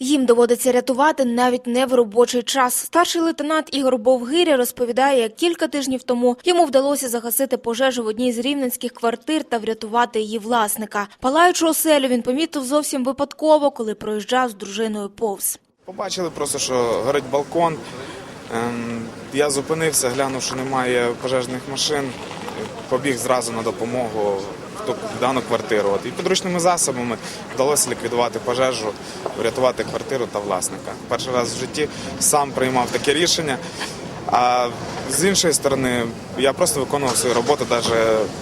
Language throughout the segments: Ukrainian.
Їм доводиться рятувати навіть не в робочий час. Старший лейтенант Ігор Бовгиря розповідає, як кілька тижнів тому йому вдалося загасити пожежу в одній з рівненських квартир та врятувати її власника. Палаючу оселю він помітив зовсім випадково, коли проїжджав з дружиною повз. Побачили просто, що горить балкон. Ем, Я зупинився, глянув, що немає пожежних машин. Побіг зразу на допомогу дану квартиру. І підручними засобами вдалося ліквідувати пожежу, врятувати квартиру та власника. Перший раз в житті сам приймав таке рішення. А з іншої сторони, я просто виконував свою роботу, навіть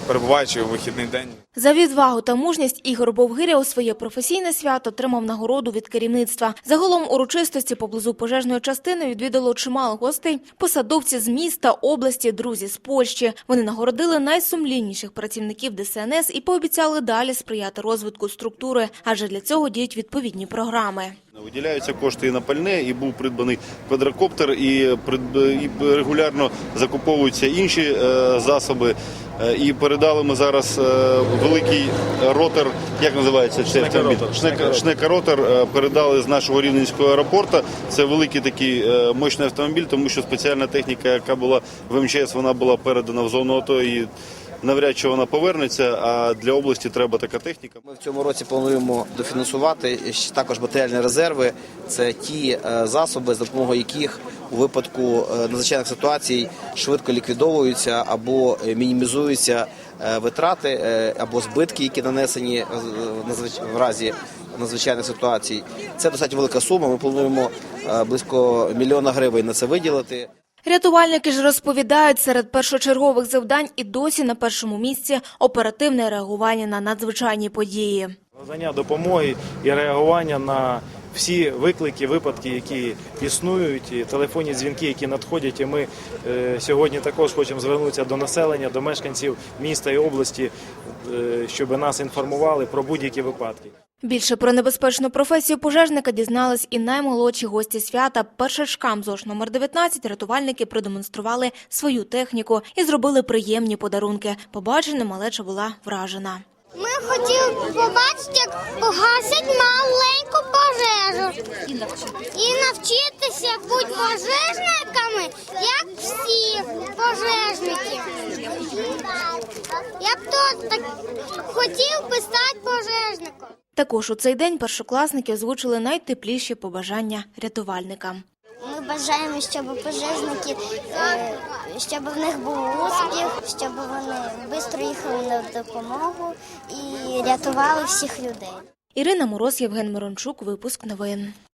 перебуваючи у вихідний день. За відвагу та мужність Ігор Бовгиря у своє професійне свято отримав нагороду від керівництва. Загалом урочистості поблизу пожежної частини відвідало чимало гостей, посадовці з міста, області, друзі з Польщі. Вони нагородили найсумлінніших працівників ДСНС і пообіцяли далі сприяти розвитку структури, адже для цього діють відповідні програми. Виділяються кошти і на пальне, і був придбаний квадрокоптер, і, регулярно закуповуються інші е, засоби. Е, І передали ми зараз е, великий ротор, як називається цей автомобіль? Шнека- Шнекаротор передали з нашого рівненського аеропорту. Це великий такий мощний автомобіль, тому що спеціальна техніка, яка була в МЧС, вона була передана в зону АТО і навряд чи вона повернеться. А для області треба така техніка. Ми в цьому році плануємо дофінансувати також матеріальні резерви. Це ті е, засоби, за допомогою яких у випадку е, надзвичайних ситуацій швидко ліквідовуються або мінімізуються е, витрати або збитки, які нанесені в разі надзвичайних ситуацій. Це достатньо велика сума. Ми плануємо близько мільйона гривень на це виділити. Рятувальники ж розповідають, серед першочергових завдань і досі на першому місці оперативне реагування на надзвичайні події. Надання допомоги і реагування на всі виклики, випадки, які існують, і телефонні дзвінки, які надходять. І ми е, сьогодні також хочемо звернутися до населення, до мешканців міста і області, е, щоб нас інформували про будь-які випадки. Більше про небезпечну професію пожежника дізнались і наймолодші гості свята. Першачкам ЗОЖ номер 19 рятувальники продемонстрували свою техніку і зробили приємні подарунки. Побачене малеча була вражена. Ми хотіли побачити, як погасять маленьку пожежу. І навчитися бути пожежниками, як всі пожежники. Я б то так хотів би стати пожежником. Також у цей день першокласники озвучили найтепліші побажання рятувальникам. Ми бажаємо, щоб пожежники, е, щоб в них був успіх, щоб вони швидко їхали на допомогу і рятували всіх людей. Ірина Мороз, Євген Мирончук. Випуск новин.